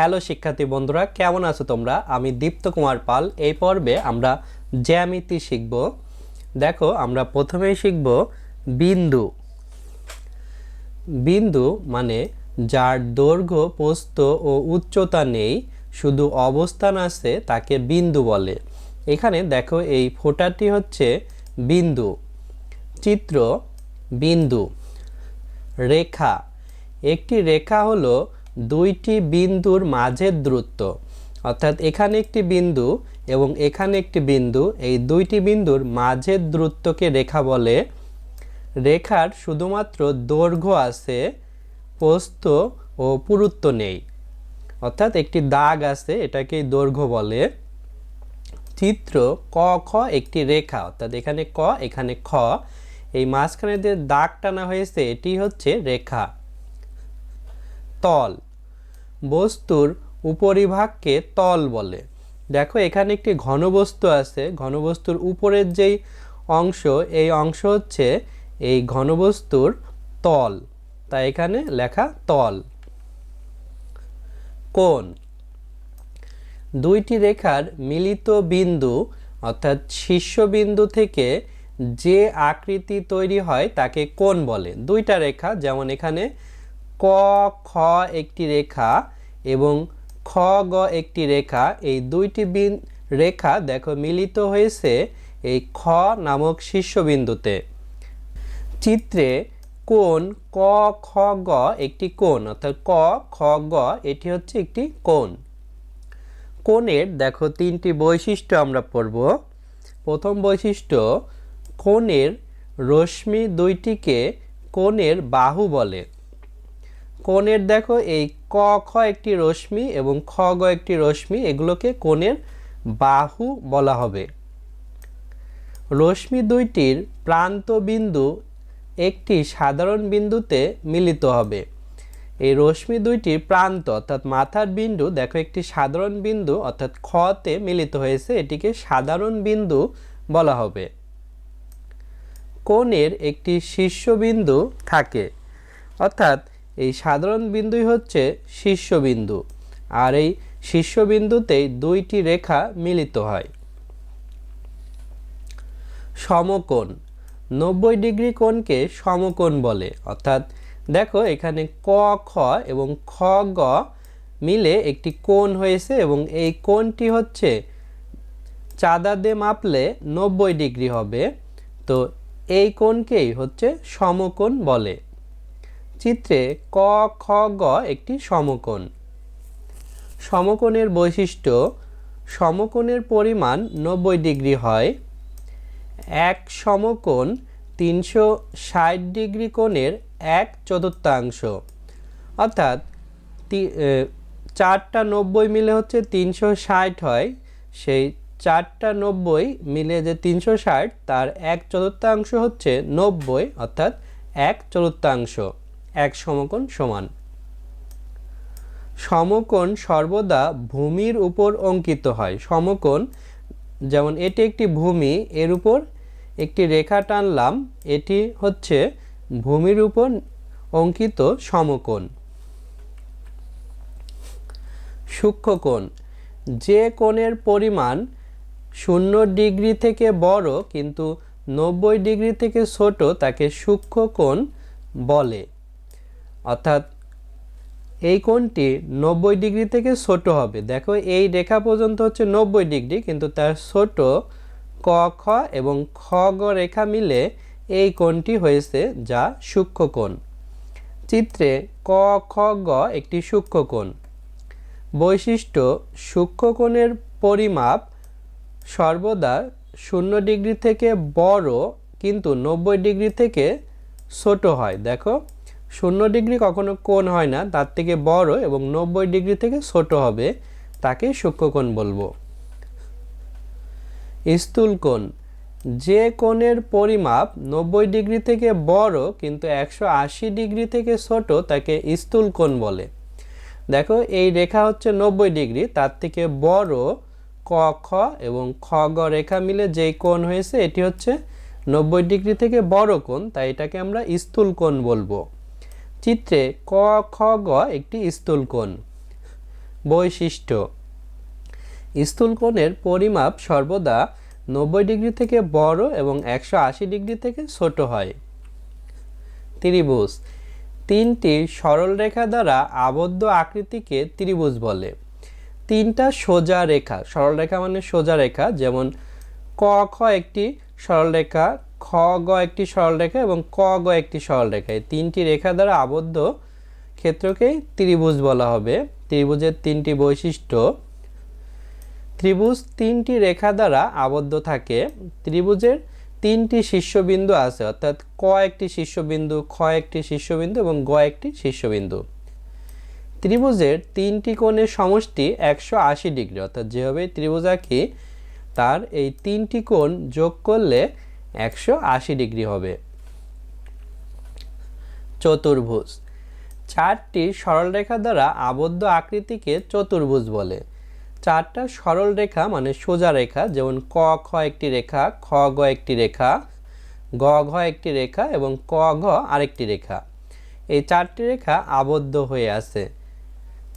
Hello শিক্ষার্থী বন্ধুরা, কেমন আছো তোমরা? আমি দীপ্ত কুমার পাল। এই পর্বে আমরা জ্যামিতি শিখব। দেখো, আমরা প্রথমেই শিখব বিন্দু। বিন্দু মানে যার দৈর্ঘ্য, প্রস্থ ও উচ্চতা নেই, শুধু অবস্থান আছে তাকে বিন্দু বলে। এখানে দেখো, এই ফোঁটাটি হচ্ছে বিন্দু। চিত্র, বিন্দু। রেখা। একটি রেখা হলো দুইটি বিন্দুর মাঝের দূরত্ব। অর্থাৎ এখানে একটি বিন্দু এবং এখানে একটি বিন্দু, এই দুইটি বিন্দুর মাঝের দূরত্বকে রেখা বলে। রেখার শুধুমাত্র দৈর্ঘ্য আছে পোস্ত ও পুরুত্ব নেই। অর্থাৎ একটি দাগ আছে, এটাকে দৈর্ঘ্য বলে। চিত্র ক, খ একটি রেখা, অর্থাৎ এখানে ক, এখানে খ। এই মাঝখানে যে দাগ টানা হয়েছে, এটি হচ্ছে রেখা। তল বস্তুর উপরিভাগকে তল বলে। দেখো, এখানে একটি ঘনবস্তু আছে। ঘনবস্তুর উপরের যেই অংশ, এই অংশ হচ্ছে এই ঘনবস্তুর তল। তাই এখানে লেখা তল। কোন দুইটি রেখার মিলিত বিন্দু, অর্থাৎ শীর্ষবিন্দু থেকে যে আকৃতি তৈরি হয়, তাকে কোন বলে। দুইটা রেখা, যেমন এখানে ক, খ একটি রেখা এবং খ, গ একটি রেখা, এই দুইটি বিন, রেখা দেখো মিলিত হয়েছে এই খ নামক শীর্ষবিন্দুতে। চিত্রে কোণ ক, খ, গ একটি কোণ, অর্থাৎ ক, খ, গ এটি হচ্ছে একটি কোণ। কোণের দেখো তিনটি বৈশিষ্ট্য আমরা পড়ব। প্রথম বৈশিষ্ট্য, কোণের রশ্মি দুইটিকে কোণের বাহু বলে। কোণের দেখো, এই ক, খ একটি রশ্মি এবং খ, গ একটি রশ্মি, এগুলোকে কোণের বাহু বলা হবে। রশ্মি দুইটির প্রান্ত বিন্দু একটি সাধারণ বিন্দুতে মিলিত হবে। এই রশ্মি দুইটির প্রান্ত, অর্থাৎ মাথার বিন্দু, দেখো একটি সাধারণ বিন্দু, অর্থাৎ খতে মিলিত হয়েছে, এটিকে সাধারণ বিন্দু বলা হবে। কোণের একটি শীর্ষবিন্দু থাকে, অর্থাৎ এই সাধারণ বিন্দুই হচ্ছে শীর্ষবিন্দু। আর এই শীর্ষবিন্দুতেই দুইটি রেখা মিলিত হয়। সমকোণ। নব্বই ডিগ্রি কোণকে সমকোণ বলে। অর্থাৎ দেখো এখানে ক, খ এবং খ, গ মিলে একটি কোণ হয়েছে এবং এই কোণটি হচ্ছে চাঁদা দিয়ে মাপলে নব্বই ডিগ্রি হবে। তো এই কোণকেই হচ্ছে সমকোণ বলে। চিত্রে ক, খ, গ একটি সমকোণ। সমকোণের বৈশিষ্ট্য, সমকোণের পরিমাণ নব্বই ডিগ্রি হয়। এক সমকোণ তিনশো ষাট ডিগ্রি কোণের এক চতুর্থাংশ। অর্থাৎ চারটা নব্বই মিলে হচ্ছে তিনশো ষাট হয়। সেই চারটা নব্বই মিলে যে তিনশো ষাট, তার এক চতুর্থাংশ হচ্ছে নব্বই, অর্থাৎ এক চতুর্থাংশ। এক সমকোণ সমান। সমকোণ সর্বদা ভূমির উপর অঙ্কিত হয়। সমকোণ, যেমন এটি একটি ভূমি, এর উপর একটি রেখা টানলাম, এটি হচ্ছে ভূমির উপর অঙ্কিত সমকোণ। সূক্ষ্মকোণ, যে কোণের পরিমাণ শূন্য ডিগ্রি থেকে বড় কিন্তু নব্বই ডিগ্রি থেকে ছোট তাকে সূক্ষ্মকোণ বলে। অর্থাৎ এই কোণটি নব্বই ডিগ্রি থেকে ছোট হবে। দেখো, এই রেখা পর্যন্ত হচ্ছে নব্বই ডিগ্রি, কিন্তু তার ছোট ক, খ এবং খ, গ রেখা মিলে এই কোণটি হয়েছে যা সূক্ষ্মকোণ চিত্রে ক, খ, গ একটি সূক্ষ্মকোণ বৈশিষ্ট্য সূক্ষ্মকোণের পরিমাপ সর্বদা শূন্য ডিগ্রি থেকে বড়, কিন্তু নব্বই ডিগ্রি থেকে ছোট হয়। দেখো শূন্য ডিগ্রি কখনো কোণ হয় না, তার থেকে বড় এবং নব্বই ডিগ্রি থেকে ছোট হবে, তাকে সূক্ষ্মকোণ বলব। স্থূল কোণ, যে কোণের পরিমাপ নব্বই ডিগ্রি থেকে বড় কিন্তু একশো আশি ডিগ্রি থেকে ছোট, তাকে স্থূল কোণ বলে। দেখো, এই রেখা হচ্ছে নব্বই ডিগ্রি, তার থেকে বড় ক, খ এবং খ, গ রেখা মিলে যেই কোণ হয়েছে, এটি হচ্ছে নব্বই ডিগ্রি থেকে বড় কোণ, তাই এটাকে আমরা স্থূল কোণ বলব। চিত্রে ক, খ, গ একটি স্থূল কোণ বৈশিষ্ট্য। স্থূলকোণের পরিমাপ সর্বদা নব্বই ডিগ্রি থেকে বড় এবং একশো আশি ডিগ্রি থেকে ছোট হয়। ত্রিভুজ। তিনটি সরল রেখা দ্বারা আবদ্ধ আকৃতিকে ত্রিভুজ বলে। তিনটা সোজা রেখা, সরল রেখা মানে সোজা রেখা, যেমন ক, খ একটি সরল রেখা খ, গ একটি সরল রেখা এবং ক, গ একটি সরল রেখা। এই তিনটি রেখা দ্বারা আবদ্ধ ক্ষেত্রকেই ত্রিভুজ বলা হবে। ত্রিভুজের তিনটি বৈশিষ্ট্য। ত্রিভুজ তিনটি রেখা দ্বারা আবদ্ধ থাকে। ত্রিভুজের তিনটি শীর্ষবিন্দু আছে, অর্থাৎ ক একটি শীর্ষবিন্দু, খ একটি শীর্ষবিন্দু এবং গ একটি শীর্ষবিন্দু। ত্রিভুজের তিনটি কোণের সমষ্টি একশো আশি ডিগ্রি, অর্থাৎ যেভাবে ত্রিভুজ আঁকি তার এই তিনটি কোণ যোগ করলে একশো আশি ডিগ্রি হবে। চতুর্ভুজ। চারটি সরলরেখা দ্বারা আবদ্ধ আকৃতিকে চতুর্ভুজ বলে। চারটা সরল রেখা মানে সোজা রেখা, যেমন ক, খ একটি রেখা, খ, গ একটি রেখা, গ, ঘ একটি রেখা এবং ক, ঘ আরেকটি রেখা। এই চারটি রেখা আবদ্ধ হয়ে আছে।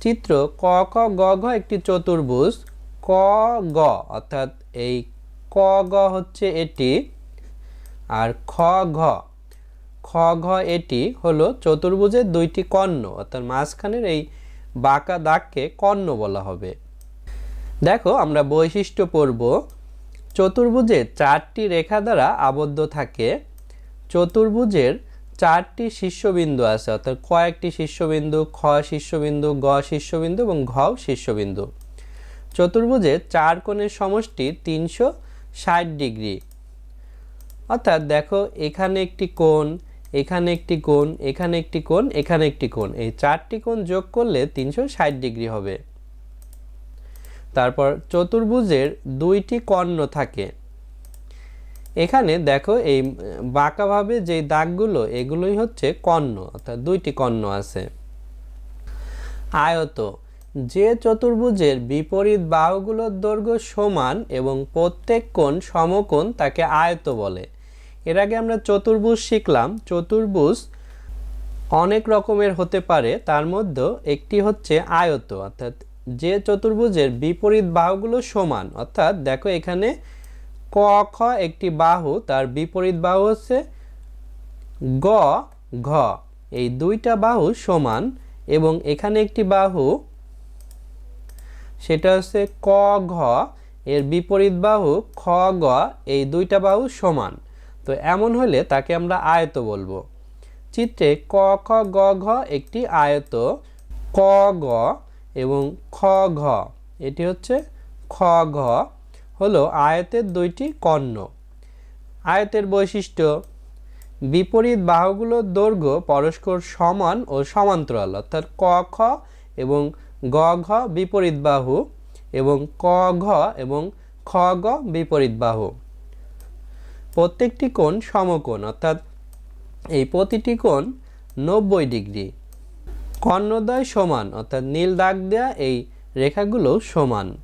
চিত্র ক, খ, গ, ঘ একটি চতুর্ভুজ। ক, গ অর্থাৎ এই ক, গ হচ্ছে এটি। আর খ, ঘ। খ, ঘ এটি হলো চতুর্ভুজের দুইটি কর্ণ, অর্থাৎ মাঝখানের এই বাঁকা দাগকে কর্ণ বলা হবে। দেখো, আমরা বৈশিষ্ট্য পড়ব। চতুর্ভুজের চারটি রেখা দ্বারা আবদ্ধ থাকে। চতুর্ভুজের চারটি শীর্ষবিন্দু আছে, অর্থাৎ ক একটি শীর্ষবিন্দু, খ শীর্ষবিন্দু, গ শীর্ষবিন্দু এবং ঘ শীর্ষবিন্দু। চতুর্ভুজের চার কোণের সমষ্টি তিনশো ষাট ডিগ্রি। অর্থাৎ দেখো, এখানে একটি কোণ, এখানে একটি কোণ, এখানে একটি কোণ, এখানে একটি কোণ। এই চারটি কোণ যোগ করলে তিনশো ষাট ডিগ্রি হবে। তারপর চতুর্ভুজের দুইটি কর্ণ থাকে। এখানে দেখো, এই বাঁকাভাবে যে দাগগুলো, এগুলোই হচ্ছে কর্ণ, অর্থাৎ দুইটি কর্ণ আছে। আয়ত যে চতুর্ভুজের বিপরীত বাহুগুলোর দৈর্ঘ্য সমান এবং প্রত্যেক কোণ সমকোণ তাকে আয়ত বলে। এর আগে আমরা চতুর্ভুজ শিখলাম। চতুর্ভুজ অনেক রকমের হতে পারে, তার মধ্যে একটি হচ্ছে আয়ত। অর্থাৎ যে চতুর্ভুজের বিপরীত বাহুগুলো সমান, অর্থাৎ দেখো এখানে ক, খ একটি বাহু, তার বিপরীত বাহু হচ্ছে গ, ঘ। এই দুইটা বাহু সমান এবং এখানে একটি বাহু সেটা হচ্ছে ক, ঘ, এর বিপরীত বাহু খ, গ, এই দুইটা বাহু সমান। তো এমন হলে তাকে আমরা আয়ত বলব। চিত্রে ক, খ, গ, ঘ একটি আয়ত। ক, গ এবং খ, ঘ, এটি হচ্ছে খ, ঘ হলো আয়তের দুইটি কর্ণ। আয়তের বৈশিষ্ট্য, বিপরীত বাহুগুলোর দৈর্ঘ্য পরস্পর সমান ও সমান্তরাল, অর্থাৎ ক, খ এবং গ, ঘ, বিপরীত বাহু এবং ক, ঘ এবং খ, গ, বিপরীত বাহু। প্রত্যেকটি কোণ সমকোণ, অর্থাৎ এই প্রতিটি কোণ নব্বই ডিগ্রি। কর্ণদ্বয় সমান, অর্থাৎ নীল দাগ দেয়া এই রেখাগুলো সমান।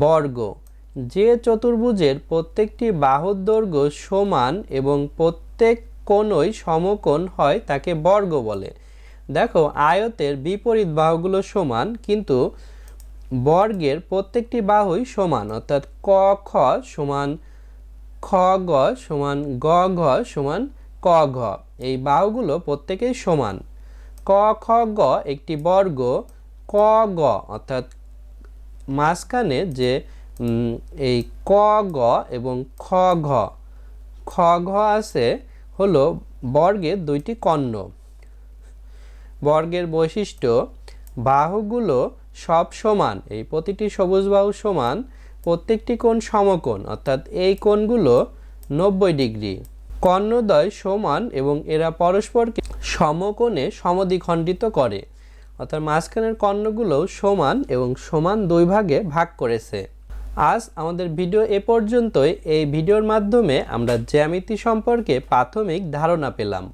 বর্গ, যে চতুর্ভুজের প্রত্যেকটি বাহুর দৈর্ঘ্য সমান এবং প্রত্যেক কোণই সমকোণ হয় তাকে বর্গ বলে। দেখো, আয়তের বিপরীত বাহুগুলো সমান, কিন্তু বর্গের প্রত্যেকটি বাহুই সমান, অর্থাৎ ক, খ সমান খ, গ সমান গ, ঘ সমান ক, ঘ। এই বাহুগুলো প্রত্যেকেই সমান। ক, খ, গ একটি বর্গ, ক, গ, অর্থাৎ মাঝখানে যে এই ক, গ এবং খ, ঘ। খ, ঘ আছে হলো বর্গের দুইটি কর্ণ। বর্গের বৈশিষ্ট্য, বাহুগুলো সব সমান, এই প্রতিটি সবুজ বাহু সমান, প্রত্যেকটি কোণ সমকোণ, অর্থাৎ এই কোণগুলো নব্বই ডিগ্রি। কর্ণদ্বয় সমান এবং এরা পরস্পরকে সমকোণে সমদ্বিখণ্ডিত করে, অর্থাৎ মাঝখানের কর্ণগুলো সমান এবং সমান দুই ভাগে ভাগ করেছে। আজ আমাদের ভিডিও এ পর্যন্তই। এই ভিডিওর মাধ্যমে আমরা জ্যামিতি সম্পর্কে প্রাথমিক ধারণা পেলাম।